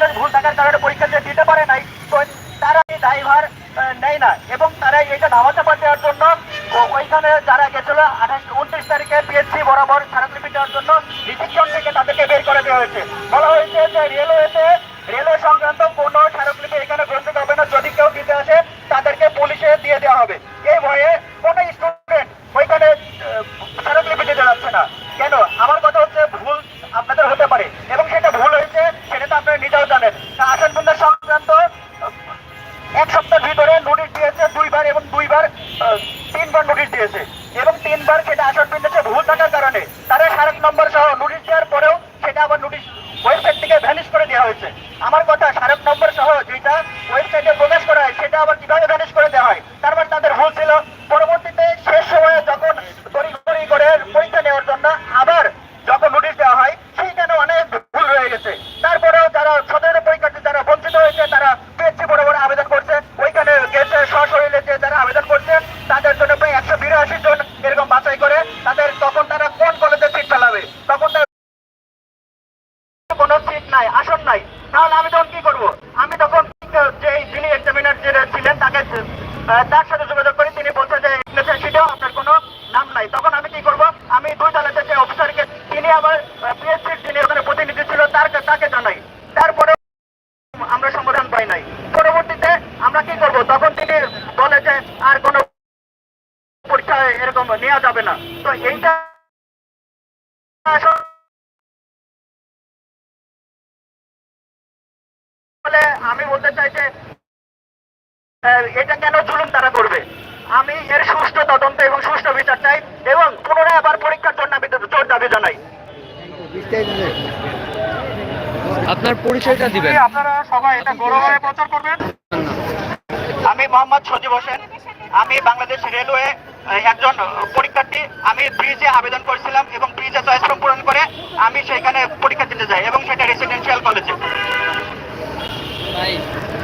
Centre ভুল থাকার কারণে পরীক্ষা যে দিতে পারে নাই। তারা এই ড্রাইভার নেয় না এবং তারা এটা ধামাতে পারে দেওয়ার জন্য ওইখানে যারা গেছিল আঠাশ, উনত্রিশ তারিখে পিএসসি বরাবর স্মারকলিপি দেওয়ার জন্য রিসিপশন থেকে তাদেরকে বের করে দেওয়া হয়েছে। বলা হয়েছে যে রেলওয়েতে রেলওয়ে সংক্রান্ত কোনো স্মারকলিপি এখানে স্মারক নম্বর সহ নোটিশ দেওয়ার পরেও সেটা আবার নোটিশ ওয়েবসাইট থেকে ভ্যানিশ করে দেওয়া হয়েছে আমার কথা স্মারক নম্বর সহ যেটা ওয়েবসাইটে প্রকাশ করা হয় সেটা আবার কীভাবে ভ্যানিশ করে দেওয়া হয় তার মানে তাদের ভুল ছিল পরবর্তীতে শেষ সময়ে যখন তড়িঘড়ি করে পরীক্ষা নেওয়ার জন্য আবার যখন নোটিশ দেওয়া হয় সেইখানে অনেক ভুল রয়ে গেছে তারপরেও যারা সতেরো পরীক্ষার্থী যারা বঞ্চিত হয়েছে তারা পিএসসি বরাবর আবেদন করছে ওইখানে গেছে সশরীরে যে যারা আবেদন করছে তাদের জন্য প্রায় একশো বিরাশি জন এরকম বাছাই করে তাদের তখন তারা কোন কলেজে সিট চালাবে তখন তারা কোনো সিট নাই আসন নাই তাহলে আমি তখন কি করব আমি তখন যে যিনি এক্সামিনার যিনি ছিলেন তাকে আহ, তার সাথে যোগাযোগ করি তিনি বলছে যে ইগনিশন সিটেও আপনার কোনো নাম নাই। তখন আমি কি করব? আমি দুই তালাতে যে অফিসারকে তিনি আমার পিএসসির যিনি ওখানে প্রতিনিধি ছিল, তার তাকে জানাই। তারপরে আমরা সমাধান পাই নাই। পরবর্তীতে আমরা কি করব? তখন তিনি বলে যে, আর কোনো পরীক্ষা এরকম নেওয়া যাবে না। তো এইটা আমি বলতে এটা কেন জুলুম তারা করবে? আমি এর সুষ্ঠু তদন্ত এবং সুষ্ঠু বিচার চাই এবং পুনরায় আবার পরীক্ষার জন্য আমি জোর দাবি জানাই। আপনার পরিচয়টা দিবেন। আপনারা সবাই এটা গৌরবে প্রচার করবেন। আমি মোহাম্মদ সজীব হোসেন। আমি বাংলাদেশ রেলওয়ে একজন পরীক্ষার্থী। আমি ব্রিজে আবেদন করেছিলাম এবং ব্রিজে চয়েস ফর্ম পূরণ করে আমি সেখানে পরীক্ষা দিতে যাই এবং সেটা রেসিডেন্সিয়াল কলেজে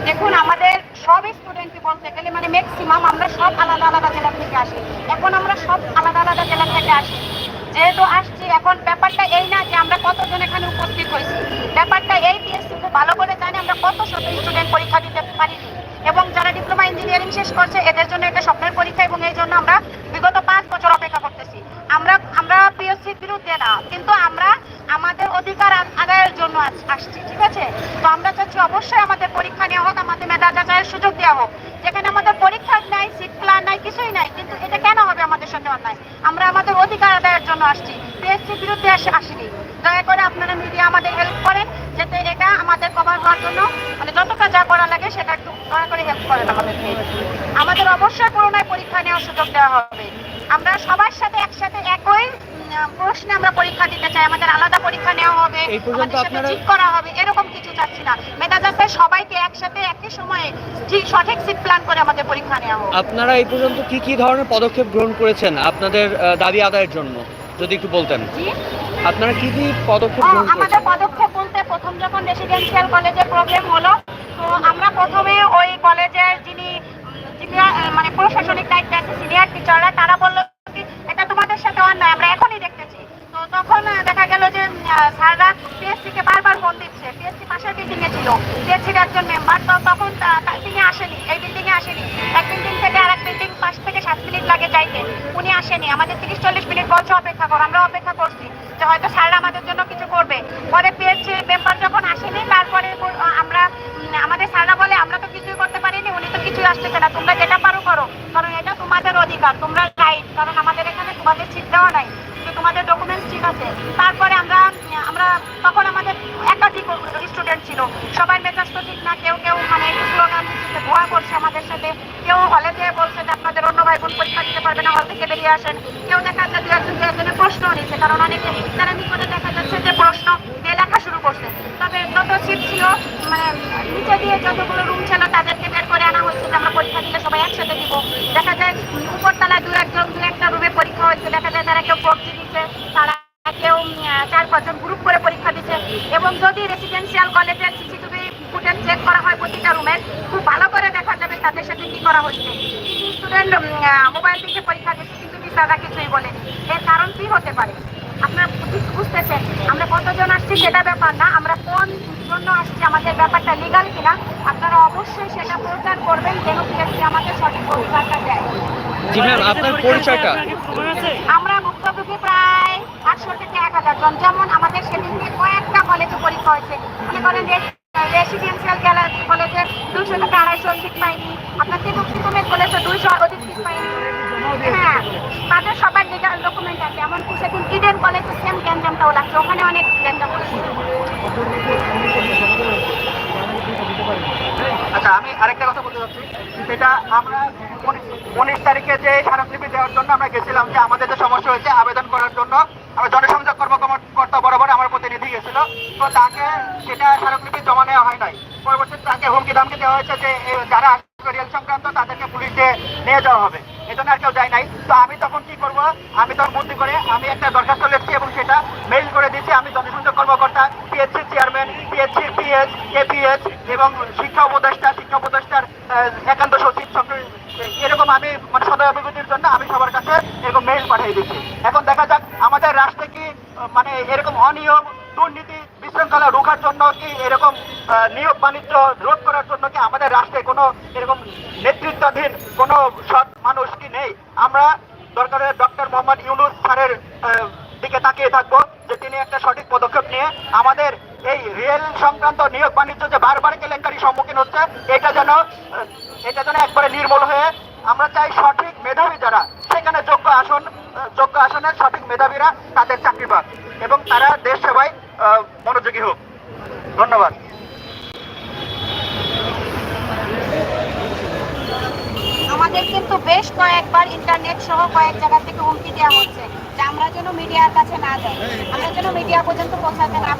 দেখুন আমাদের সব স্টুডেন্টকে বলতে গেলে মানে ম্যাক্সিমাম আমরা সব আলাদা আলাদা জেলা থেকে আসি। এখন আমরা সব আলাদা আলাদা জেলা থেকে আসি। যেহেতু আসছি, এখন ব্যাপারটা এই না যে আমরা কতজন এখানে উপস্থিত হয়েছি। ব্যাপারটা এই পিএসসি খুব ভালো করে জানি আমরা কত শত স্টুডেন্ট পরীক্ষা দিতে পারিনি। এবং যারা ডিপ্লোমা ইঞ্জিনিয়ারিং শেষ করছে, এদের জন্য এটা স্বপ্নের পরীক্ষা এবং এই জন্য আমরা বিগত পাঁচ বছর অপেক্ষা করতেছি। আমরা আমরা পিএসসির বিরুদ্ধে না, কিন্তু আমরা আমাদের অধিকার আ- আদায়ের জন্য আসছি, ঠিক আছে? তো আমরা চাচ্ছি অবশ্যই আমাদের পরীক্ষা নেওয়া হোক, আমাদের মেধা যাচাইয়ের সুযোগ দেওয়া হোক। যেখানে আমাদের পরীক্ষা নাই সিট প্ল্যান নাই, কিছুই নাই, কিন্তু এটা কেন হবে আমাদের সাথে অন্যায়? আমরা আমাদের অধিকার আদায়ের জন্য আসছি। পিএসসির বিরুদ্ধে আসে আসিনি। দয়া করে আপনারা মিডিয়া আমাদের হেল্প করেন, যাতে এটা আমাদের কভার হওয়ার জন্য মানে যতটা যা করা লাগে, সেটা একটু দয়া করে হেল্প করেন আমাদেরকে আমাদের অবশ্যই করোনায় পরীক্ষা নেওয়ার সুযোগ দেওয়া হবে। আমরা সবার সাথে একসাথে একই প্রশ্নে আমরা পরীক্ষা দিতে চাই। আমাদের আলাদা এই পর্যন্ত আপনারা- ঠিক করা হবে এরকম কিছু চাচ্ছি না। মেধা যাচাই সবাইকে একসাথে একই সময়ে ঠিক সঠিক সিট প্ল্যান করে আমাদের পরীক্ষা নেওয়া হবে আপনারা এই পর্যন্ত কি কি ধরনের পদক্ষেপ গ্রহণ করেছেন আপনাদের দাবি আদায়ের জন্য? যদি একটু বলতেন। আপনারা কি কি পদক্ষেপ গ্রহণ আমাদের পদক্ষেপ বলতে প্রথম যখন রেসিডেন্সিয়াল কলেজে প্রবলেম হলো তো আমরা প্রথমে ওই কলেজের যিনি মানে প্রশাসনিক দায়িত্বে আছে সিনিয়র টিচাররা তারা বলল কি এটা তোমাদের সাথে অন্যায় আমরা এখনই দেখতেছি তো তখন আহ, দেখা গেল যে উম, আহ, স্যাররা পিএসসি কে বারবার ফোন দিচ্ছে পিএসসি পাশের বিল্ডিং এ ছিল পিএসসির একজন মেম্বার তো তখন তা- তা- তিনি আসেনি এই বিল্ডিং এ আসেনি এক বিল্ডিং থেকে আর এক বিল্ডিং পাশ থেকে সাত মিনিট লাগে যাইতে। উনি আসেনি। আমাদের তিরিশ, চল্লিশ মিনিট বলছে অপেক্ষা কর আমরা অপেক্ষা করছি যে হয়তো স্যাররা আমাদের জন্য কিছু করবে। পরে পিএসসি মেম্বার যখন আসেনি, তারপরে আমরা আমাদের স্যাররা বলে, আমরা তো কিছুই করতে পারিনি, উনি তো কিছুই আসতেছে না। তোমরা যেটা পারো করো। কারণ এটা তোমাদের অধিকার। তোমরা রাইট কারণ আমাদের এখানে তোমাদের সিট দেওয়া নাই কিন্তু তোমাদের ডকুমেন্টস ঠিক আছে তারপরে আমরা উম, আমরা তখন আমাদের একাধিক স্টুডেন্ট ছিল সবাই মেজাজ তো ঠিক না, কেউ কেউ মানে স্লোগান ভুয়া করছে আমাদের সাথে। কেউ হলে যেয়ে বলছে যে আপনাদের অন্য ভাই বোন পরীক্ষা দিতে পারবে না, হল থেকে বেরিয়ে আসেন। কেউ দেখা যাচ্ছে দু একজন, দু একজনের প্রশ্ন নিচ্ছে কারণ অনেকে তারা নিকটে দেখা যাচ্ছে যে প্রশ্ন দিয়ে লেখা শুরু করছে। তবে যত সিট ছিল মানে নিচে দিয়ে যতগুলো রুম ছিল, তাদেরকে বের করে আনা হয়েছে যে আমরা পরীক্ষা দিলে সবাই একসাথে দিব। দেখা যায় উপরতলায় দু একজন, দু একটা রুমে পরীক্ষা হয়েছে। দেখা যায় তারা কেউ পড়তে দিচ্ছে, তারা কেউ চার পাঁচজন গ্রুপ করে পরীক্ষা দিচ্ছে। এবং যদি রেসিডেন্সিয়াল কলেজের সিসিটিভি চেক করা হয় প্রতিটা রুমের খুব ভালো করে দেখা যাবে তাদের সাথে কি করা হচ্ছে। স্টুডেন্ট মোবাইল থেকে পরীক্ষা দিচ্ছে কিন্তু টিচাররা কিছুই বলেনি। এর কারণ কি হতে পারে? আপনারা বুঝ- বুঝতেছেন? আমরা কতজন আসছি সেটা ব্যাপার না। আমরা কোন জন্য আসছি আমাদের ব্যাপারটা লিগাল কিনা আপনারা অবশ্যই সেটা প্রচার করবেন যেন পিএসসি আমাদের সঠিক অধিকারটা দেয়। জি ম্যাম আপনার পরিচয়টা। আমরা ভুক্তভোগী প্রায় আটশো থেকে এক হাজার জন। যেমন আমাদের সেদিনকে কয়েকটা কলেজে পরীক্ষা হয়েছে। মনে করেন রেসিডেন্সিয়াল কলেজে দুশো থেকে আড়াইশো সিট পাইনি। আপনার তিরুপতিকুমের কলেজে দুইশো অধিক সিট পাইনি? হ্যাঁ তাদের সবার লিগাল ডকুমেন্ট আছে। এমনকি সেদিন ইডেন কলেজে সেম গ্যাঞ্জামটাও লাগছে। ওখানে অনেক গ্যাঞ্জাম আচ্ছা আমি আরেকটা কথা বলতে চাচ্ছি। সেটা আমরা উনিশ তারিখে যে স্মারকলিপি দেওয়ার জন্য আমরা গেছিলাম, যে আমাদের যে সমস্যা হয়েছে, আবেদন করার জন্য, আমরা জনসংযোগ কর্মকর্তা বরাবর আমার প্রতিনিধি গেছিল। তো তাকে সেটা স্মারকলিপি জমা নেওয়া হয় নাই। পরবর্তীতে তাকে হুমকি ধামকি দেওয়া হয়েছে যে যারা রেল সংক্রান্ত তাদেরকে পুলিশে নিয়ে যাওয়া হবে। এই জন্য আর কেউ যায় নাই। তো আমি তখন কি করব? আমি তখন বুদ্ধি করে আমি একটা দরখাস্ত লিখছি এবং সেটা মেইল করে দিচ্ছি আমি জনসংযোগ কর্মকর্তা PSC chairman PSC PS APS এবং শিক্ষা উপদেষ্টা, শিক্ষা উপদেষ্টার একান্ত সচিব এরকম আমি মানে সদয় অভিজ্ঞতির জন্য আমি সবার কাছে এরকম মেইল পাঠিয়ে দিচ্ছি এখন দেখা যাক, আমাদের রাষ্ট্রে কি মানে এরকম অনিয়ম বিশৃঙ্খলা রোখার জন্য কি এরকম নিয়োগ বাণিজ্য রোধ করার জন্য কি আমাদের রাষ্ট্রে কোনো এরকম নেতৃত্বাধীন কোনো সৎ মানুষ কি নেই? আমরা দরকারে ডক্টর মোহাম্মদ ইউনুস স্যারের দিকে তাকিয়ে থাকব যে তিনি একটা সঠিক পদক্ষেপ নিয়ে আমাদের এই রেল সংক্রান্ত নিয়োগ বাণিজ্য যে বারবার কেলেঙ্কারি সম্মুখীন হচ্ছে, এটা যেন এটা যেন একবারে নির্মূল হয়ে আমরা চাই সঠিক মেধাবী যারা, সেখানে যোগ্য আসন যোগ্য আসনের সঠিক মেধাবীরা তাদের চাকরি পাক এবং তারা দেশ সেবায় মনোযোগী হোক। ধন্যবাদ। আমাদের কিন্তু বেশ কয়েকবার ইন্টারনেট সহ কয়েক জায়গা থেকে হুমকি দেওয়া হচ্ছে, যে আমরা যেন মিডিয়ার কাছে না যাই, আমরা যেন মিডিয়া পর্যন্ত পৌঁছাতে না